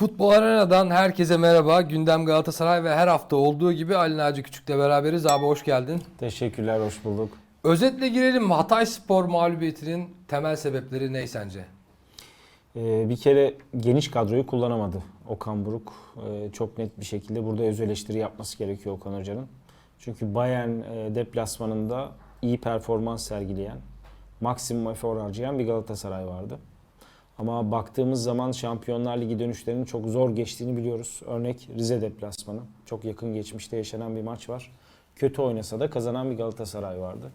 Futbol Arena'dan herkese merhaba. Gündem Galatasaray ve her hafta olduğu gibi Ali Naci Küçük'le beraberiz. Abi hoş geldin. Teşekkürler, hoş bulduk. Özetle girelim. Hatay Spor mağlubiyetinin temel sebepleri ne sence? Ee, bir kere geniş kadroyu kullanamadı Okan Buruk. Ee, çok net bir şekilde burada öz eleştiri yapması gerekiyor Okan Hoca'nın. Çünkü Bayern e, deplasmanında iyi performans sergileyen, maksimum efor harcayan bir Galatasaray vardı. Ama baktığımız zaman Şampiyonlar Ligi dönüşlerinin çok zor geçtiğini biliyoruz. Örnek Rize deplasmanı. Çok yakın geçmişte yaşanan bir maç var. Kötü oynasa da kazanan bir Galatasaray vardı.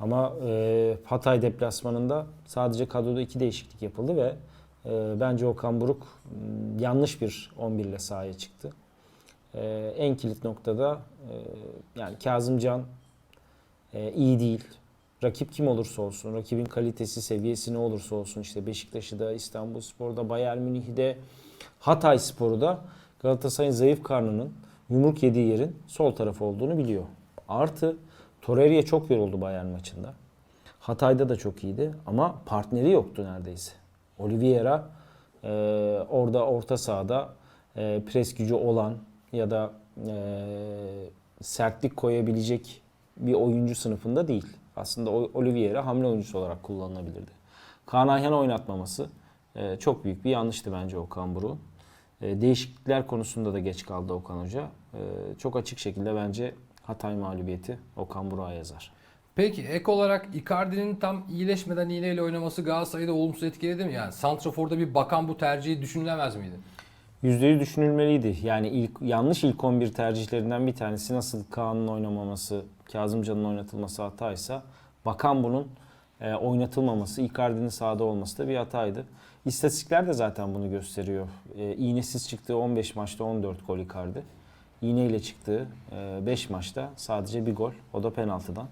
Ama e, Hatay deplasmanında sadece kadroda iki değişiklik yapıldı ve e, bence Okan Buruk yanlış bir 11 ile sahaya çıktı. E, en kilit noktada e, yani Kazımcan e, iyi değil. Rakip kim olursa olsun, rakibin kalitesi, seviyesi ne olursa olsun işte Beşiktaş'ı da, İstanbulspor'da, Bayern Münih'de, Hatay Spor'u da Galatasaray'ın zayıf karnının yumruk yediği yerin sol tarafı olduğunu biliyor. Artı Torreira çok yoruldu Bayern maçında. Hatay'da da çok iyiydi ama partneri yoktu neredeyse. Oliveira e, orada orta sahada e, pres gücü olan ya da e, sertlik koyabilecek bir oyuncu sınıfında değil. Aslında o- Oliveira hamle oyuncusu olarak kullanılabilirdi. Kaan Ayhan oynatmaması e, çok büyük bir yanlıştı bence Okan Buruk'un. E, değişiklikler konusunda da geç kaldı Okan Hoca. E, çok açık şekilde bence Hatay mağlubiyeti Okan Burak'a yazar. Peki ek olarak Icardi'nin tam iyileşmeden iğneyle oynaması Galatasaray'ı da olumsuz etkiledi mi? Yani Santrafor'da bir bakan bu tercihi düşünülemez miydi? %100 düşünülmeliydi. Yani ilk yanlış ilk 11 tercihlerinden bir tanesi nasıl Kaan'ın oynamaması, Kazımcan'ın oynatılması hataysa Bakan bunun e, oynatılmaması, Icardi'nin sahada olması da bir hataydı. İstatistikler de zaten bunu gösteriyor. E, iğnesiz çıktığı 15 maçta 14 gol Icardi. İğneyle çıktığı 5 maçta sadece bir gol. O da penaltıdan.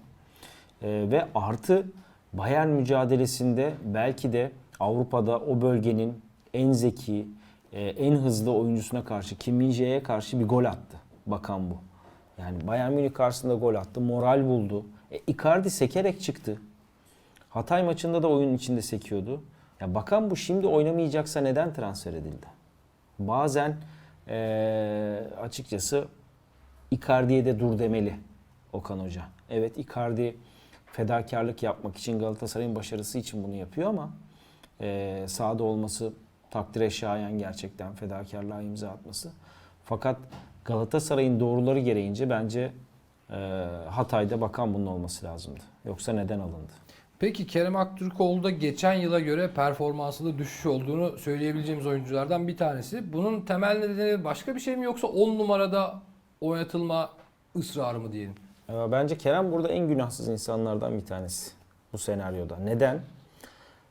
E, ve artı Bayern mücadelesinde belki de Avrupa'da o bölgenin en zeki, e, en hızlı oyuncusuna karşı Kim Min-jae'ye karşı bir gol attı. Bakan bu. Yani Bayern Münih karşısında gol attı. Moral buldu. E, Icardi sekerek çıktı. Hatay maçında da oyunun içinde sekiyordu. Ya bakan bu şimdi oynamayacaksa neden transfer edildi? Bazen e, açıkçası Icardi'ye de dur demeli Okan Hoca. Evet Icardi fedakarlık yapmak için Galatasaray'ın başarısı için bunu yapıyor ama e, sahada olması takdire şayan gerçekten fedakarlığa imza atması. Fakat Galatasaray'ın doğruları gereğince bence e, Hatay'da bakan bunun olması lazımdı. Yoksa neden alındı? Peki Kerem Aktürkoğlu da geçen yıla göre performansında düşüş olduğunu söyleyebileceğimiz oyunculardan bir tanesi. Bunun temel nedeni başka bir şey mi yoksa 10 numarada oynatılma ısrarı mı diyelim? Ee, Bence Kerem burada en günahsız insanlardan bir tanesi bu senaryoda. Neden?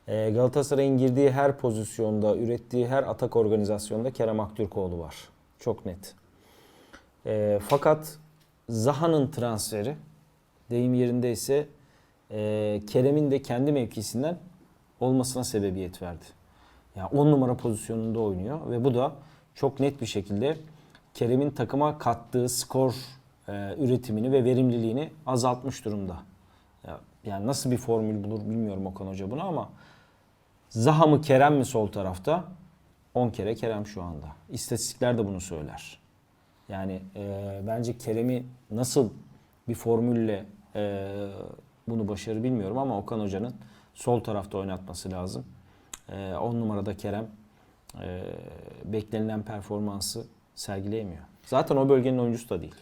Ee, Galatasaray'ın girdiği her pozisyonda, ürettiği her atak organizasyonda Kerem Aktürkoğlu var. Çok net. Ee, fakat Zaha'nın transferi, deyim yerindeyse e, Kerem'in de kendi mevkisinden olmasına sebebiyet verdi. Yani 10 numara pozisyonunda oynuyor ve bu da çok net bir şekilde Kerem'in takıma kattığı skor e, üretimini ve verimliliğini azaltmış durumda. Ya, yani nasıl bir formül bulur bilmiyorum Okan Hoca bunu ama Zaha mı Kerem mi sol tarafta? 10 kere Kerem şu anda. İstatistikler de bunu söyler. Yani e, bence Kerem'i nasıl bir formülle e, bunu başarı bilmiyorum ama Okan Hoca'nın sol tarafta oynatması lazım. 10 numarada Kerem e, beklenilen performansı sergileyemiyor. Zaten o bölgenin oyuncusu da değil.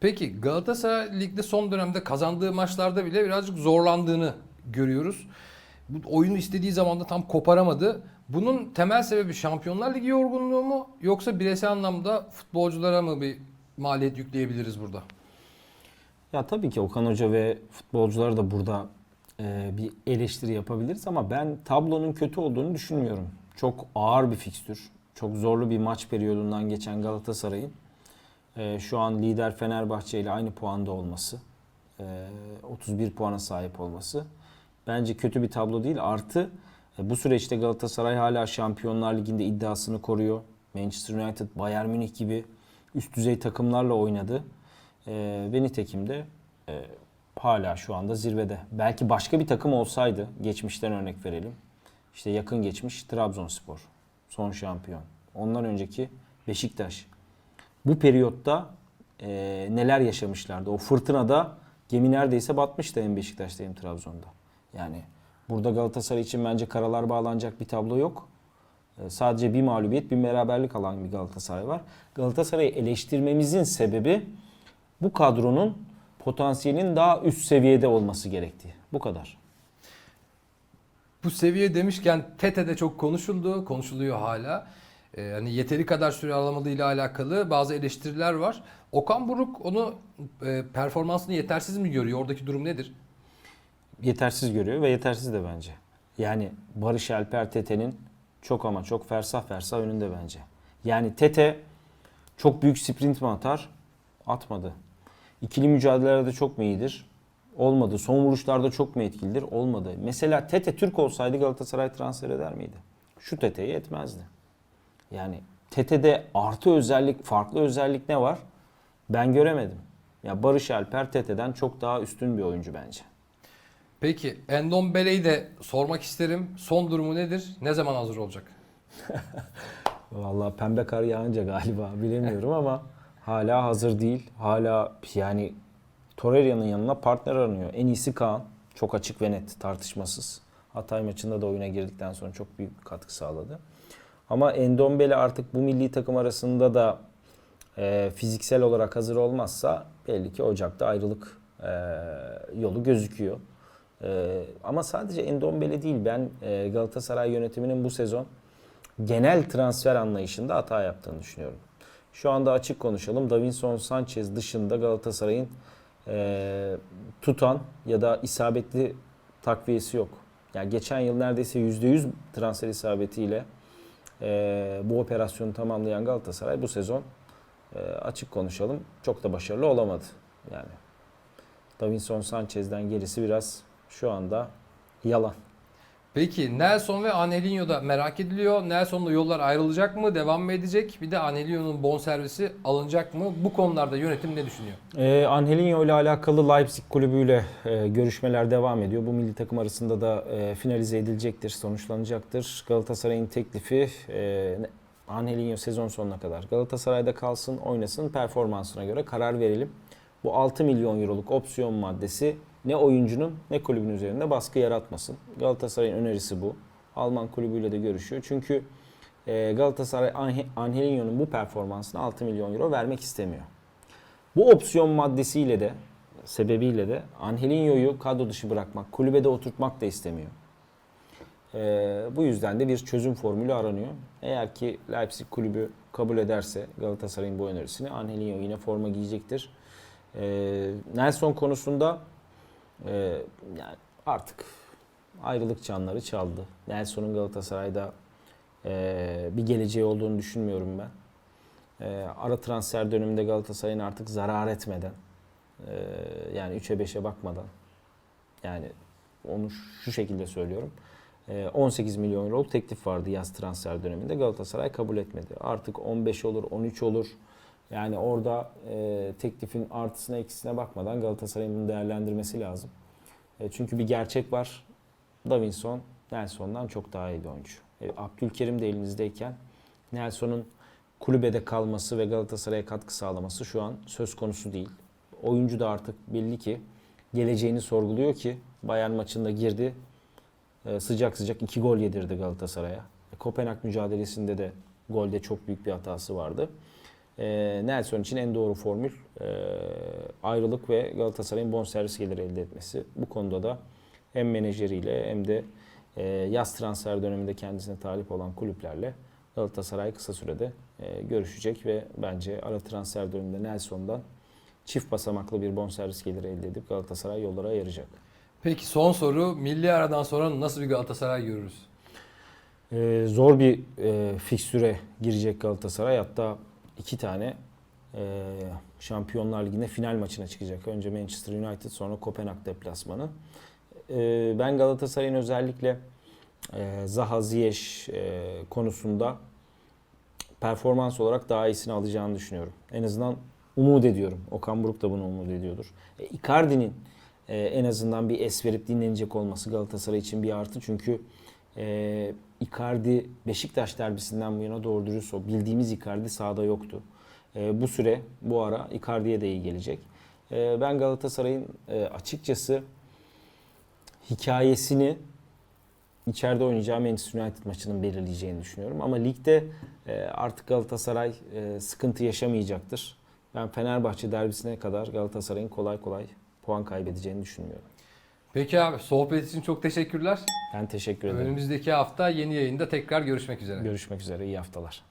Peki Galatasaray ligde son dönemde kazandığı maçlarda bile birazcık zorlandığını görüyoruz. Bu oyunu istediği zaman da tam koparamadı. Bunun temel sebebi Şampiyonlar Ligi yorgunluğu mu yoksa bireysel anlamda futbolculara mı bir maliyet yükleyebiliriz burada? Ya tabii ki Okan Hoca ve futbolcular da burada e, bir eleştiri yapabiliriz ama ben tablonun kötü olduğunu düşünmüyorum. Çok ağır bir fikstür. Çok zorlu bir maç periyodundan geçen Galatasaray'ın e, şu an lider Fenerbahçe ile aynı puanda olması, e, 31 puana sahip olması bence kötü bir tablo değil. Artı e, bu süreçte Galatasaray hala Şampiyonlar Ligi'nde iddiasını koruyor. Manchester United, Bayern Münih gibi üst düzey takımlarla oynadı. E, ve nitekim de e, hala şu anda zirvede. Belki başka bir takım olsaydı, geçmişten örnek verelim. İşte yakın geçmiş Trabzonspor, son şampiyon. Ondan önceki Beşiktaş. Bu periyotta e, neler yaşamışlardı? O fırtınada gemi neredeyse batmıştı hem Beşiktaş'ta hem Trabzon'da. Yani burada Galatasaray için bence karalar bağlanacak bir tablo yok. E, sadece bir mağlubiyet, bir beraberlik alan bir Galatasaray var. Galatasaray'ı eleştirmemizin sebebi bu kadronun potansiyelin daha üst seviyede olması gerektiği. Bu kadar. Bu seviye demişken TETE'de çok konuşuldu, konuşuluyor hala. Ee, yani yeteri kadar süre alamadığıyla alakalı bazı eleştiriler var. Okan Buruk onu e, performansını yetersiz mi görüyor? Oradaki durum nedir? Yetersiz görüyor ve yetersiz de bence. Yani Barış Alper Tete'nin çok ama çok fersah fersah önünde bence. Yani Tete çok büyük sprint mi atar? Atmadı. İkili mücadelelerde çok mu iyidir? Olmadı. Son vuruşlarda çok mu etkilidir? Olmadı. Mesela Tete Türk olsaydı Galatasaray transfer eder miydi? Şu Tete'ye etmezdi. Yani Tete'de artı özellik, farklı özellik ne var? Ben göremedim. Ya Barış Alper Tete'den çok daha üstün bir oyuncu bence. Peki Endon Bele'yi de sormak isterim. Son durumu nedir? Ne zaman hazır olacak? Vallahi pembe kar yağınca galiba bilemiyorum ama hala hazır değil. Hala yani Torreira'nın yanına partner aranıyor. En iyisi Kaan. Çok açık ve net tartışmasız. Hatay maçında da oyuna girdikten sonra çok büyük katkı sağladı. Ama Endombele artık bu milli takım arasında da e, fiziksel olarak hazır olmazsa belli ki Ocak'ta ayrılık e, yolu gözüküyor. E, ama sadece Endombele değil ben e, Galatasaray yönetiminin bu sezon genel transfer anlayışında hata yaptığını düşünüyorum. Şu anda açık konuşalım. Davinson Sanchez dışında Galatasaray'ın e, tutan ya da isabetli takviyesi yok. Yani geçen yıl neredeyse %100 transfer isabetiyle e, bu operasyonu tamamlayan Galatasaray bu sezon e, açık konuşalım çok da başarılı olamadı. Yani Davinson Sanchez'den gerisi biraz şu anda yalan. Peki Nelson ve Angelinho da merak ediliyor. Nelson'la yollar ayrılacak mı? Devam mı edecek? Bir de Angelinho'nun bonservisi alınacak mı? Bu konularda yönetim ne düşünüyor? Ee, Angelinho ile alakalı Leipzig kulübüyle e, görüşmeler devam ediyor. Bu milli takım arasında da e, finalize edilecektir, sonuçlanacaktır. Galatasaray'ın teklifi e, Angelinho sezon sonuna kadar Galatasaray'da kalsın, oynasın, performansına göre karar verelim. Bu 6 milyon euroluk opsiyon maddesi ne oyuncunun ne kulübün üzerinde baskı yaratmasın. Galatasaray'ın önerisi bu. Alman kulübüyle de görüşüyor. Çünkü e, Galatasaray Ange- Angelinho'nun bu performansına 6 milyon euro vermek istemiyor. Bu opsiyon maddesiyle de sebebiyle de Angelinho'yu kadro dışı bırakmak, kulübede oturtmak da istemiyor. Ee, bu yüzden de bir çözüm formülü aranıyor. Eğer ki Leipzig kulübü kabul ederse Galatasaray'ın bu önerisini Angelinho yine forma giyecektir. Ee, Nelson konusunda e, yani artık ayrılık çanları çaldı. Nelson'un Galatasaray'da e, bir geleceği olduğunu düşünmüyorum ben. E, ara transfer döneminde Galatasaray'ın artık zarar etmeden e, yani 3'e 5'e bakmadan yani onu şu şekilde söylüyorum. E, 18 milyon euroluk teklif vardı yaz transfer döneminde. Galatasaray kabul etmedi. Artık 15 olur, 13 olur. Yani orada e, teklifin artısına eksisine bakmadan Galatasaray'ın değerlendirmesi lazım. E, çünkü bir gerçek var. Davinson Nelson'dan çok daha iyi bir oyuncu. E, Abdülkerim de elinizdeyken Nelson'un kulübede kalması ve Galatasaray'a katkı sağlaması şu an söz konusu değil. Oyuncu da artık belli ki geleceğini sorguluyor ki Bayern maçında girdi. e, Sıcak sıcak iki gol yedirdi Galatasaray'a. E, Kopenhag mücadelesinde de golde çok büyük bir hatası vardı. E, Nelson için en doğru formül e, ayrılık ve Galatasaray'ın bonservis geliri elde etmesi. Bu konuda da hem menajeriyle hem de e, yaz transfer döneminde kendisine talip olan kulüplerle Galatasaray kısa sürede e, görüşecek ve bence ara transfer döneminde Nelson'dan çift basamaklı bir bonservis geliri elde edip Galatasaray yollara ayıracak. Peki son soru. Milli aradan sonra nasıl bir Galatasaray görürüz? E, zor bir e, fikstüre girecek Galatasaray. Hatta iki tane e, Şampiyonlar Ligi'nde final maçına çıkacak. Önce Manchester United sonra Kopenhag deplasmanı. E, ben Galatasaray'ın özellikle e, Zaha Ziyech e, konusunda performans olarak daha iyisini alacağını düşünüyorum. En azından umut ediyorum. Okan Buruk da bunu umut ediyordur. E, Icardi'nin e, en azından bir es verip dinlenecek olması Galatasaray için bir artı. Çünkü e, Icardi Beşiktaş derbisinden bu yana doğru dürüst o bildiğimiz Icardi sahada yoktu. E, bu süre bu ara Icardi'ye de iyi gelecek. E, ben Galatasaray'ın e, açıkçası hikayesini içeride oynayacağı Manchester United maçının belirleyeceğini düşünüyorum. Ama ligde e, artık Galatasaray e, sıkıntı yaşamayacaktır. Ben Fenerbahçe derbisine kadar Galatasaray'ın kolay kolay puan kaybedeceğini düşünmüyorum. Peki abi sohbet için çok teşekkürler. Ben teşekkür ederim. Önümüzdeki hafta yeni yayında tekrar görüşmek üzere. Görüşmek üzere. iyi haftalar.